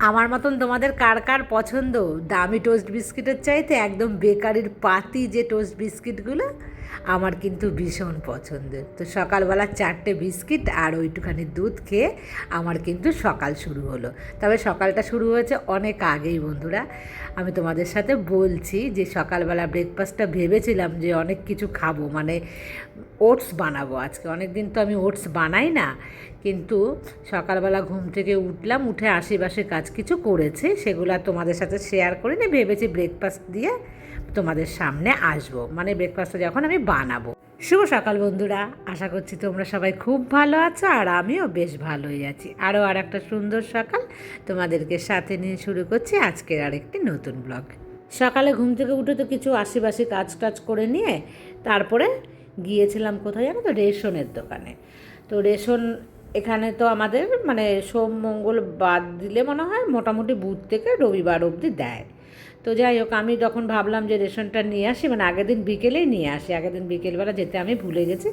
আমার মতন তোমাদের কার কার পছন্দ? দামি টোস্ট বিস্কিটের চাইতে একদম বেকারির পাতি যে টোস্ট বিস্কিটগুলো আমার কিন্তু ভীষণ পছন্দের। তো সকালবেলা চারটে বিস্কিট আর ওইটুখানি দুধ খেয়ে আমার কিন্তু সকাল শুরু হলো। তবে সকালটা শুরু হয়েছে অনেক আগেই বন্ধুরা। আমি তোমাদের সাথে বলছি যে সকালবেলা ব্রেকফাস্টটা ভেবেছিলাম যে অনেক কিছু খাব। মানে ওটস বানাবো। আজকে অনেক দিন তো আমি ওটস বানাই না, কিন্তু সকালবেলা ঘুম থেকে উঠলাম, উঠে আশেপাশে কাজ কিছু করেছে, সেগুলো তোমাদের সাথে শেয়ার করে নিয়ে ভেবেছি ব্রেকফাস্ট দিয়ে তোমাদের সামনে আসব। মানে ব্রেকফাস্টটা যখন আমি বানাবো। শুভ সকাল বন্ধুরা, আশা করছি তোমরা সবাই খুব ভালো আছো, আর আমিও বেশ ভালোই আছি। আরও আর একটা সুন্দর সকাল তোমাদেরকে সাথে নিয়ে শুরু করছি আজকের আরেকটি নতুন ব্লগ সকালে ঘুম থেকে উঠে তো কিছু আশেপাশে কাজ টাজ করে নিয়ে, তারপরে গিয়েছিলাম কোথায় জানো তো? রেশনের দোকানে। তো রেশন এখানে তো আমাদের মানে সোম, মঙ্গল বাদ দিলে মনে হয় মোটামুটি বুধ থেকে রবিবার অবধি দেয়। তো যাই হোক, আমি যখন ভাবলাম যে রেশনটা নিয়ে আসি মানে আগের দিন বিকেলেই নিয়ে আসি, আগের দিন বিকেলবেলা যেতে আমি ভুলে গেছি,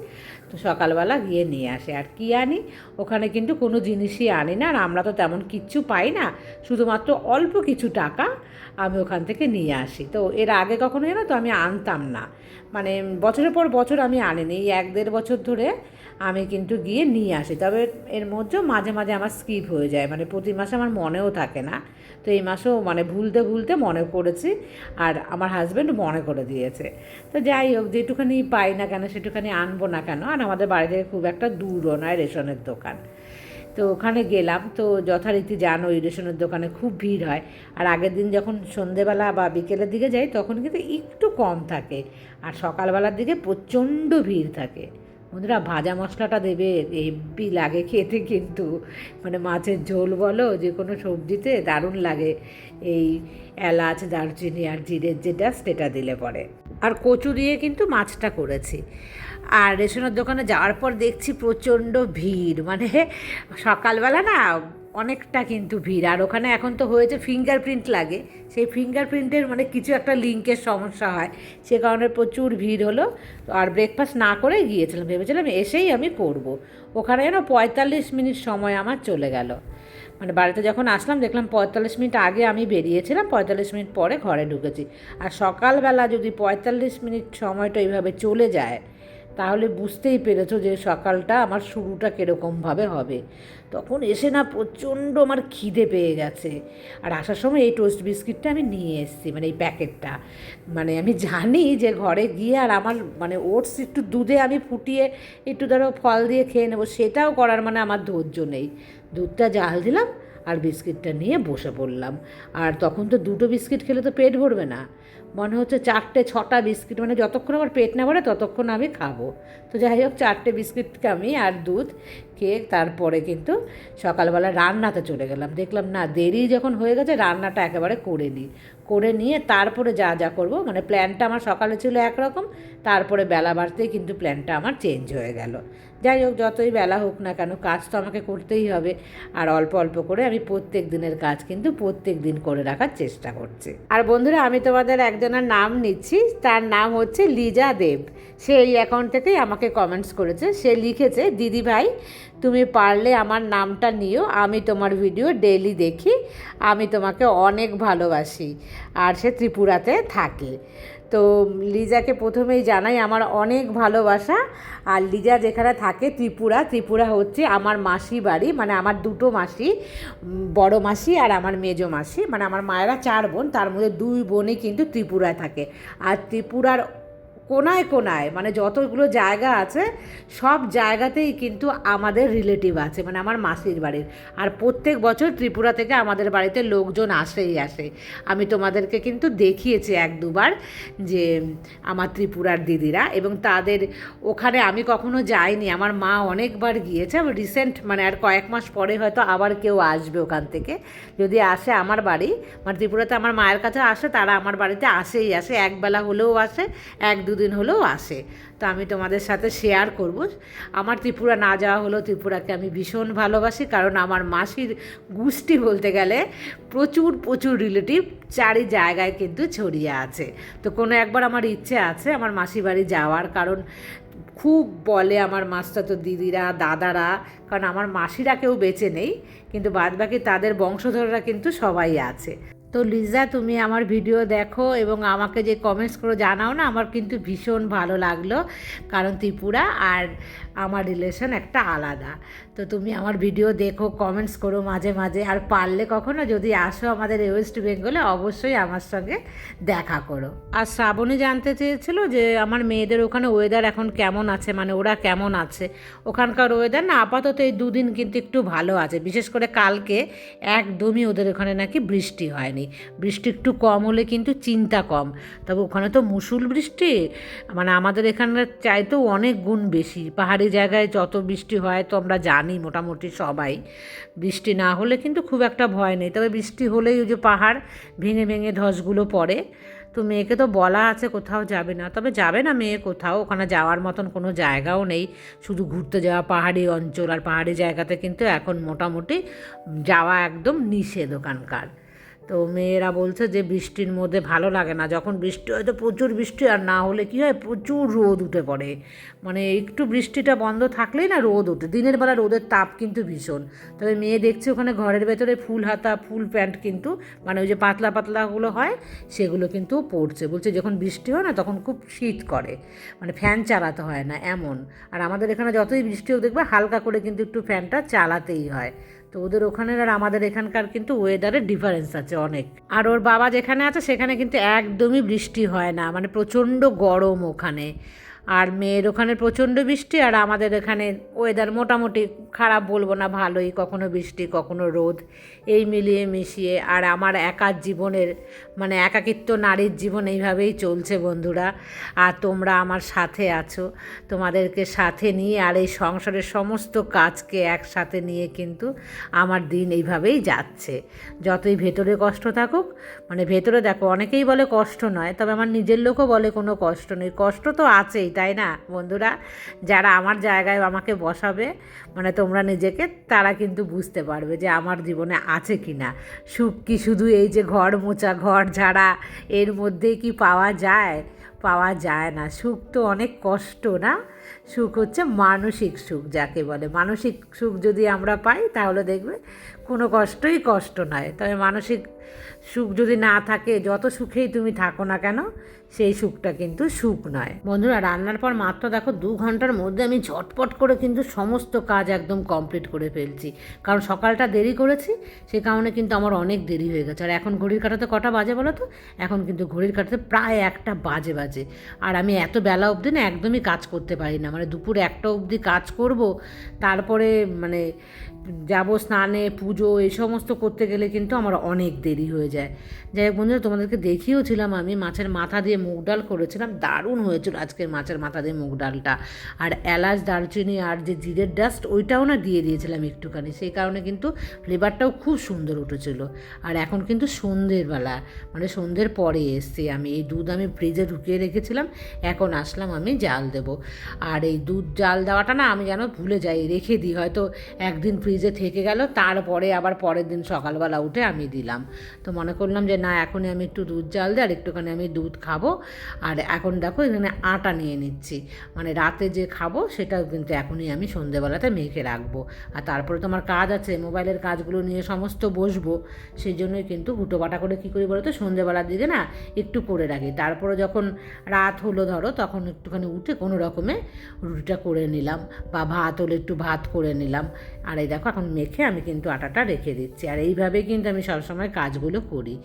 তো সকালবেলা গিয়ে নিয়ে আসি। আর কী আনি? ওখানে কিন্তু কোনো জিনিসই আনি না, আর আমরা তো তেমন কিচ্ছু পাই না, শুধুমাত্র অল্প কিছু টাকা আমি ওখান থেকে নিয়ে আসি। তো এর আগে কখনো জানো তো আমি আনতাম না মানে বছরের পর বছর আমি আনিনি, এই এক দেড় বছর ধরে আমি কিন্তু গিয়ে নিয়ে আসি। তবে এর মধ্যেও মাঝে মাঝে আমার স্কিপ হয়ে যায়। মানে প্রতি মাসে আমার মনেও থাকে না। তো এই মাসেও মানে ভুলতে ভুলতে মনে করেছি আর আমার হাজব্যান্ড মনে করে দিয়েছে। তো যাই হোক, যেটুখানি পাই না কেন, সেটুখানি আনব না কেন, আর আমাদের বাড়ি থেকে খুব একটা দূরও নয় রেশনের দোকান। তো ওখানে গেলাম। তো যথারীতি জানো ওই রেশনের দোকানে খুব ভিড় হয়। আর আগের দিন যখন সন্ধেবেলা বা বিকেলের দিকে যাই, তখন কিন্তু একটু কম থাকে। আর সকালবেলার দিকে প্রচণ্ড ভিড় থাকে। বন্ধুরা, ভাজা মশলাটা দেবে হেব্বি লাগে খেতে কিন্তু। মানে মাছের ঝোল বলো, যে কোনো সবজিতে দারুণ লাগে। এই এলাচ, দারচিনি আর জিরের যেটা, সেটা দিলে পরে। আর কচু দিয়ে কিন্তু মাছটা করেছি। আর রেশনের দোকানে যাওয়ার পর দেখছি প্রচণ্ড ভিড়। মানে সকালবেলা না অনেকটা কিন্তু ভিড়। আর ওখানে এখন তো হয়েছে ফিঙ্গারপ্রিন্ট লাগে। সেই ফিঙ্গারপ্রিন্টের মানে কিছু একটা লিঙ্কের সমস্যা হয়। সে কারণে প্রচুর ভিড় হলো। আর ব্রেকফাস্ট না করে গিয়েছিলাম। ভেবেছিলাম এসেই আমি করব। ওখানে যেন পঁয়তাল্লিশ মিনিট সময় আমার চলে গেল। মানে বাড়িতে যখন আসলাম, দেখলাম পঁয়তাল্লিশ মিনিট আগে আমি বেরিয়েছিলাম। পঁয়তাল্লিশ মিনিট পরে ঘরে ঢুকেছি। আর সকালবেলা যদি পঁয়তাল্লিশ মিনিট সময়টা এইভাবে চলে যায়, তাহলে বুঝতেই পেরেছ যে সকালটা আমার শুরুটা কীরকমভাবে হবে। তখন এসে না প্রচণ্ড আমার খিদে পেয়ে গেছে। আর আসার সময় এই টোস্ট বিস্কিটটা আমি নিয়ে এসেছি মানে এই প্যাকেটটা। মানে আমি জানি যে ঘরে গিয়ে আর আমার মানে ওটস একটু দুধে আমি ফুটিয়ে একটু ধরো ফল দিয়ে খেয়ে নেব, সেটাও করার মানে আমার ধৈর্য নেই। দুধটা জাল দিলাম আর বিস্কিটটা নিয়ে বসে পড়লাম। আর তখন তো দুটো বিস্কিট খেলে তো পেট ভরবে না। মনে হচ্ছে চারটে, ছটা বিস্কিট মানে যতক্ষণ আমার পেট না ভরে ততক্ষণ আমি খাব। তো যাই হোক, চারটে বিস্কিটকে আমি আর দুধ খেয়ে তারপরে কিন্তু সকালবেলা রান্নাতে চলে গেলাম। দেখলাম না, দেরি যখন হয়ে গেছে, রান্নাটা একেবারে করে নিই। করে নিয়ে তারপরে যা যা করব। মানে প্ল্যানটা আমার সকালে ছিল একরকম, তারপরে বেলা বাড়তেই কিন্তু প্ল্যানটা আমার চেঞ্জ হয়ে গেল। যাই হোক, যতই বেলা হোক না কেন, কাজ তো আমাকে করতেই হবে। আর অল্প অল্প করে আমি প্রত্যেক দিনের কাজ কিন্তু প্রত্যেক দিন করে রাখার চেষ্টা করছি। আর বন্ধুরা, আমি তোমাদের একজনের নাম নিচ্ছি, তার নাম হচ্ছে লিজা দেব। সে এই অ্যাকাউন্ট থেকেই আমাকে কমেন্টস করেছে। সে লিখেছে, দিদি ভাই তুমি পারলে আমার নামটা নিও, আমি তোমার ভিডিও ডেলি দেখি, আমি তোমাকে অনেক ভালোবাসি। আর সে ত্রিপুরাতে থাকে। তো লিজাকে প্রথমেই জানাই আমার অনেক ভালোবাসা। আর লিজা যেখানে থাকে ত্রিপুরা ত্রিপুরা হচ্ছে আমার মাসি বাড়ি মানে আমার দুটো মাসি, বড় মাসি আর আমার মেজো মাসি। মানে আমার মায়েরা চার বোন, তার মধ্যে দুই বোনই কিন্তু ত্রিপুরায় থাকে। আর ত্রিপুরার কোনায় কোনায় মানে যতগুলো জায়গা আছে, সব জায়গাতেই কিন্তু আমাদের রিলেটিভ আছে মানে আমার মাসির বাড়ির। আর প্রত্যেক বছর ত্রিপুরা থেকে আমাদের বাড়িতে লোকজন আসেই আসে। আমি তোমাদেরকে কিন্তু দেখিয়েছি এক দুবার যে আমার ত্রিপুরার দিদিরা এবং তাদের ওখানে আমি কখনো যাইনি। আমার মা অনেকবার গিয়েছে রিসেন্ট মানে আর কয়েক মাস পরে হয়তো আবার কেউ আসবে ওখান থেকে। যদি আসে আমার বাড়ি মানে ত্রিপুরাতে আমার মায়ের কাছে আসে, তারা আমার বাড়িতে আসেই আসে, একবেলা হলেও আসে, এক দু দুদিন হলেও আসে। তো আমি তোমাদের সাথে শেয়ার করব। আমার ত্রিপুরা না যাওয়া হলেও ত্রিপুরাকে আমি ভীষণ ভালোবাসি, কারণ আমার মাসির গোষ্ঠী বলতে গেলে প্রচুর প্রচুর রিলেটিভ চারি জায়গায় কিন্তু ছড়িয়ে আছে। তো কোনো একবার আমার ইচ্ছে আছে আমার মাসি বাড়ি যাওয়ার, কারণ খুব বলে আমার মাস্টাতো দিদিরা, দাদারা, কারণ আমার মাসিরা কেউ বেঁচে নেই, কিন্তু বাদবাকি তাদের বংশধররা কিন্তু সবাই আছে। তো লিজা, তুমি আমার ভিডিও দেখো এবং আমাকে যে কমেন্টস করে জানাও না, আমার কিন্তু ভীষণ ভালো লাগল, কারণ ত্রিপুরা। আর আমার রিলেশন একটা আলাদা। তো তুমি আমার ভিডিও দেখো কমেন্টস করো মাঝে মাঝে। আর পারলে কখনো যদি আসো আমাদের ওয়েস্ট বেঙ্গলে অবশ্যই আমার সঙ্গে দেখা করো। আর শ্রাবণী জানতে চেয়েছিল যে আমার মেয়েদের ওখানে ওয়েদার এখন কেমন আছে মানে ওরা কেমন আছে। ওখানকার ওয়েদার না আপাতত এই দুদিন কিন্তু একটু ভালো আছে। বিশেষ করে কালকে একদমই ওদের ওখানে নাকি বৃষ্টি হয়নি। বৃষ্টি একটু কম হলে কিন্তু চিন্তা কম। তবে ওখানে তো মুসুল বৃষ্টি মানে আমাদের এখানে চাইতেও অনেক গুণ বেশি। পাহাড়ি জায়গায় যত বৃষ্টি হয়, তো আমরা জানি মোটামুটি সবাই। বৃষ্টি না হলে কিন্তু খুব একটা ভয় নেই। তবে বৃষ্টি হলেই ওই যে পাহাড় ভেঙে ভেঙে ধসগুলো পড়ে। তো মেয়েকে তো বলা আছে কোথাও যাবে না। তবে যাবে না মেয়ে কোথাও। ওখানে যাওয়ার মতন কোনো জায়গাও নেই। শুধু ঘুরতে যাওয়া পাহাড়ি অঞ্চল আর পাহাড়ি জায়গাতে কিন্তু এখন মোটামুটি যাওয়া একদম নিষেধ ওখানকার। তো মেয়েরা বলছে যে বৃষ্টির মধ্যে ভালো লাগে না। যখন বৃষ্টি হয় তো প্রচুর বৃষ্টি, আর না হলে কী হয়? প্রচুর রোদ উঠে পড়ে। মানে একটু বৃষ্টিটা বন্ধ থাকলেই না রোদ ওঠে। দিনের বেলা রোদের তাপ কিন্তু ভীষণ। তবে মেয়ে দেখছে ওখানে ঘরের ভেতরে ফুল হাতা, ফুল প্যান্ট কিন্তু মানে ওই যে পাতলা পাতলাগুলো হয়, সেগুলো কিন্তু পড়ছে। বলছে যখন বৃষ্টি হয় না তখন খুব শীত করে। মানে ফ্যান চালাতে হয় না, এমন। আর আমাদের এখানে যতই বৃষ্টি হোক, দেখবে হালকা করে কিন্তু একটু ফ্যানটা চালাতেই হয়। তো ওদের ওখানের আর আমাদের এখানকার কিন্তু ওয়েদারের ডিফারেন্স আছে অনেক। আর ওর বাবা যেখানে আছে, সেখানে কিন্তু একদমই বৃষ্টি হয় না। মানে প্রচণ্ড গরম ওখানে। আর মেয়ের ওখানে প্রচণ্ড বৃষ্টি আর আমাদের এখানে ওয়েদার মোটামুটি খারাপ বলব না, ভালোই। কখনো বৃষ্টি, কখনো রোদ, এই মিলিয়ে মিশিয়ে। আর আমার একার জীবনের মানে একাকিত্ব নারীর জীবন এইভাবেই চলছে বন্ধুরা। আর তোমরা আমার সাথে আছো, তোমাদেরকে সাথে নিয়ে আর এই সংসারের সমস্ত কাজকে একসাথে নিয়ে কিন্তু আমার দিন এইভাবেই যাচ্ছে। যতই ভেতরে কষ্ট থাকুক মানে ভেতরে দেখো, অনেকেই বলে কষ্ট নয়, তবে আমার নিজের লোকও বলে কোনো কষ্ট নেই। কষ্ট তো আছেই তাই না? বন্ধুরা, যারা আমার জায়গায় আমাকে বসাবে মানে তোমরা নিজেকে, তারা কিন্তু বুঝতে পারবে যে আমার জীবনে আছে কি না সুখ কি শুধু এই যে ঘর মোচা ঘর ঝাড়া, এর মধ্যেই কি পাওয়া যায়? পাওয়া যায় না। সুখ তো অনেক কষ্ট না? সুখ হচ্ছে মানসিক সুখ যাকে বলে। মানসিক সুখ যদি আমরা পাই, তাহলে দেখবে কোনো কষ্টই কষ্ট নয়। তবে মানসিক সুখ যদি না থাকে, যত সুখেই তুমি থাকো না কেন সেই সুখটা কিন্তু সুখ নয়। বন্ধুরা, রান্নার পর মাত্র দেখো দু ঘণ্টার মধ্যে আমি ঝটপট করে কিন্তু সমস্ত কাজ একদম কমপ্লিট করে ফেলছি। কারণ সকালটা দেরি করেছি, সে কারণে কিন্তু আমার অনেক দেরি হয়ে গেছে। আর এখন ঘড়ির কাটাতে কটা বাজে বলো তো? এখন কিন্তু ঘড়ির কাটাতে প্রায় একটা বাজে বাজে। আর আমি এত বেলা অবধি না একদমই কাজ করতে পারি না। মানে দুপুর একটা অবধি কাজ করব, তারপরে মানে যাব স্নানে, পুজো, এই সমস্ত করতে গেলে কিন্তু আমার অনেক দেরি হয়ে যায়। যাই হোক বন্ধুরা, তোমাদেরকে দেখিয়েওছিলাম আমি মাছের মাথা দিয়ে মুগ ডাল করেছিলাম, দারুণ হয়েছিল আজকের মাছের মাথা দিয়ে মুগ ডালটা। আর এলাচ, দারচিনি আর যে জিরের ডাস্ট ওইটাও না দিয়ে দিয়েছিলাম একটুখানি, সেই কারণে কিন্তু ফ্লেভারটাও খুব সুন্দর উঠেছিল। আর এখন কিন্তু সন্ধ্যের বেলা মানে সন্ধ্যের পরে এসছি আমি। এই দুধ আমি ফ্রিজে ঢুকিয়ে রেখেছিলাম, এখন আসলাম আমি জাল দেবো। আর এই দুধ জাল দেওয়াটা না আমি যেন ভুলে যাই, রেখে দিই, হয়তো একদিন ফ্রিজে থেকে গেল, তারপরে আবার পরের দিন সকালবেলা উঠে আমি দিলাম। তো মনে করলাম যে না, এখনই আমি একটু দুধ জাল দিই আর একটুখানি আমি দুধ খাব। আর এখন দেখো এখানে আটা নিয়ে নিচ্ছি। মানে রাতে যে খাব সেটাও কিন্তু এখনই আমি সন্ধেবেলাতে মেখে রাখব। আর তারপরে তো আমার কাজ আছে, মোবাইলের কাজগুলো নিয়ে সমস্ত বসবো। সেই জন্যই কিন্তু হুটো বাটা করে কী করি বলো তো সন্ধেবেলার দিকে না একটু করে রাখি। তারপরে যখন রাত হলো ধরো, তখন একটুখানি উঠে কোনো রকমে রুটিটা করে নিলাম বা ভাত হলে একটু ভাত করে নিলাম। আর এই দেখো এখন মেখে আমি কিন্তু আটাটা রেখে দিচ্ছি। আর এইভাবে কিন্তু আমি সবসময় কাজগুলো করি।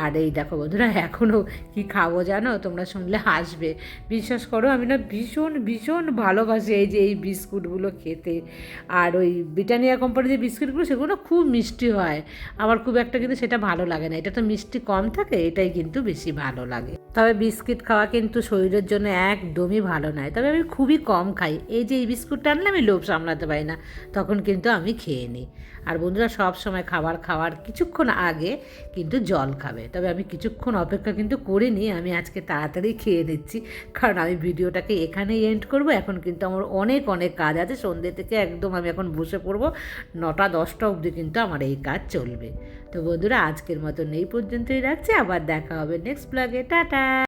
আর এই দেখো বন্ধুরা, এখনও কি খাব জানো, তোমরা শুনলে হাসবে। বিশ্বাস করো, আমি না ভীষণ ভীষণ ভালোবাসি এই যে এই বিস্কুটগুলো খেতে। আর ওই ব্রিটানিয়া কোম্পানির যে বিস্কুটগুলো, সেগুলো খুব মিষ্টি হয়। আমার খুব একটা কিন্তু সেটা ভালো লাগে না। এটা তো মিষ্টি কম থাকে, এটাই কিন্তু বেশি ভালো লাগে। তবে বিস্কিট খাওয়া কিন্তু শরীরের জন্য একদমই ভালো নয়। তবে আমি খুবই কম খাই। এই যে এই বিস্কুটটা আনলে আমি লোভ সামলাতে পারি না, তখন কিন্তু আমি খেয়ে নিই। আর বন্ধুরা সব সময় খাবার খাওয়ার কিছুক্ষণ আগে কিন্তু জল খাবে। তবে আমি কিছুক্ষণ অপেক্ষা কিন্তু করিনি, আমি আজকে তাড়াতাড়ি খেয়ে নিচ্ছি। কারণ আমি ভিডিওটাকে এখানেই এন্ড করব, এখন কিন্তু আমার অনেক অনেক কাজ আছে। সন্ধ্যে থেকে একদম আমি এখন বসে পড়ব, নটা, দশটা অবধি কিন্তু আমার এই কাজ চলবে। তো বন্ধুরা, আজকের মতন এই পর্যন্তই রাখছি। আবার দেখা হবে নেক্সট ব্লগে টাটা!